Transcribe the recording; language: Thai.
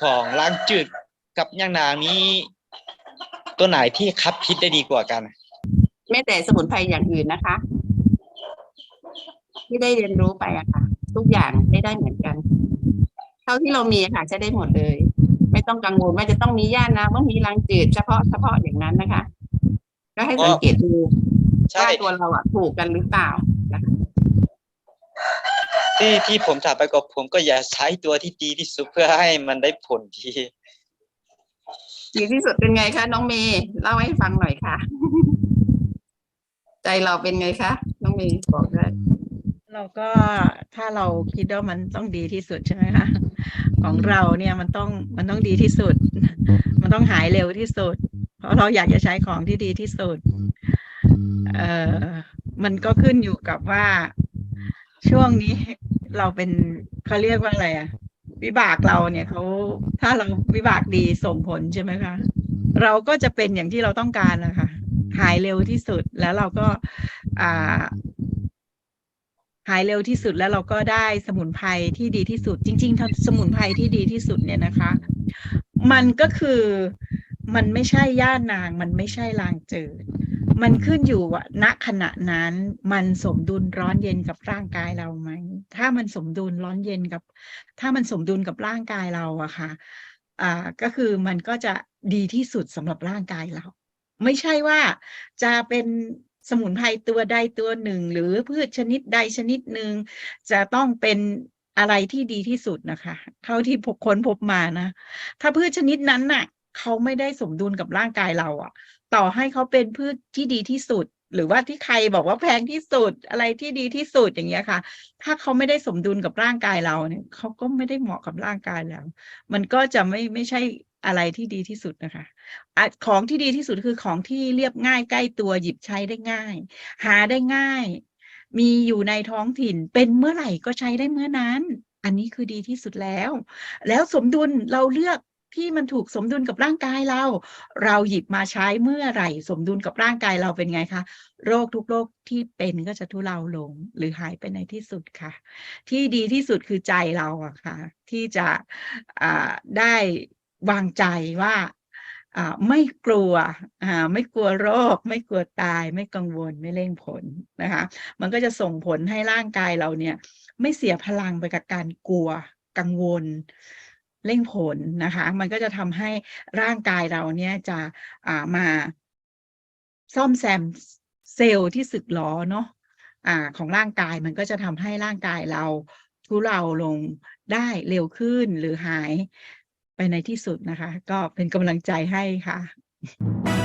ของล้างจืดกับย่างนางนี้ตัวไหนที่คับพิษได้ดีกว่ากันแม้แต่สมุนไพรอย่างอื่นนะคะ ที่ได้เรียนรู้ไปอะค่ะ ทุกอย่างได้ได้เหมือนกัน เท่าที่เรามีอะค่ะจะได้หมดเลย ไม่ต้องกังวลว่าจะต้องมีย่านนะต้องมีรังจืดเฉพาะเฉพาะอย่างนั้นนะคะ ก็ให้สังเกตดูใช่ว่าตัวเราอะถูกกันหรือเปล่านะคะ ที่ที่ผมถามไปก็ผมก็อย่าใช้ตัวที่ดีที่สุดเพื่อให้มันได้ผลดีดีที่สุดเป็นไงคะน้องเมย์เล่าให้ฟังหน่อยค่ะ ใจเราเป็นไงคะน้องเมย์บอกได้เราก็ถ้าเราคิดว่ามันต้องดีที่สุดใช่ไหมคะของเราเนี่ยมันต้องมันต้องดีที่สุด มันต้องหายเร็วที่สุด เพราะเราอยากจะใช้ของที่ดีที่สุดเอ่อมันก็ขึ้นอยู่กับว่าช่วงนี้ เราเป็นเขาเรียกว่าอะไรอะวิบากเราเนี่ยเขาถ้าเราวิบากดีส่งผลใช่ไหมคะ เราก็จะเป็นอย่างที่เราต้องการนะคะหายเร็วที่สุดแล้วเราก็อ่าหายเร็วที่สุดแล้วเราก็ได้สมุนไพรที่ดีที่สุด จริงๆถ้าสมุนไพรที่ดีที่สุดเนี่ยนะคะ มันก็คือมันไม่ใช่ย่านาง มันไม่ใช่ลางเจิด มันขึ้นอยู่ว่าณขณะนั้นมันสมดุลร้อนเย็นกับร่างกายเราไหม ถ้ามันสมดุลร้อนเย็นกับ ถ้ามันสมดุลกับร่างกายเราอะค่ะอ่าก็คือมันก็จะดีที่สุดสำหรับร่างกายเรา ไม่ใช่ว่าจะเป็นสมุนไพรตัวใดตัวหนึ่ง หรือพืชชนิดใดชนิดหนึ่งจะต้องเป็นอะไรที่ดีที่สุดนะคะเท่าที่พบค้นพบมานะ ถ้าพืชชนิดนั้นน่ะ เขาไม่ได้สมดุลกับร่างกายเราอะ ต่อให้เขาเป็นพืชที่ดีที่สุด หรือว่าที่ใครบอกว่าแพงที่สุดอะไรที่ดีที่สุดอย่างเงี้ยค่ะ ถ้าเขาไม่ได้สมดุลกับร่างกายเราเนี่ยเขาก็ไม่ได้เหมาะกับร่างกายเรามันก็จะไม่ไม่ใช่อะไรที่ดีที่สุดนะคะอะของที่ดีที่สุดคือของที่เรียบง่ายใกล้ตัวหยิบใช้ได้ง่าย หาได้ง่าย มีอยู่ในท้องถิ่นเป็นเมื่อไหร่ก็ใช้ได้เมื่อนั้น อันนี้คือดีที่สุดแล้ว แล้วสมดุลเราเลือก ที่มันถูกสมดุลกับร่างกายเรา เราหยิบมาใช้เมื่อไหร่ สมดุลกับร่างกายเราเป็นไงคะ โรคทุกโรคที่เป็นก็จะทุเลาลงหรือหายไปในที่สุดค่ะ ที่ดีที่สุดคือใจเราอะค่ะ ที่จะได้วางใจว่าไม่กลัวไม่กลัวโรค ไม่กลัวตาย ไม่กังวลไม่เร่งผลนะคะ มันก็จะส่งผลให้ร่างกายเราเนี่ย ไม่เสียพลังไปกับการกลัวกังวล เร่งผลนะคะ มันก็จะทำให้ร่างกายเราเนี่ยจะามาซ่อมแซมเซลล์ที่สึกหรอเนาะอ่าของร่างกายมันก็จะทำให้ร่างกายเราทุเราลงได้เร็วขึ้นหรือหายไปในที่สุดนะคะ ก็เป็นกำลังใจให้ค่ะ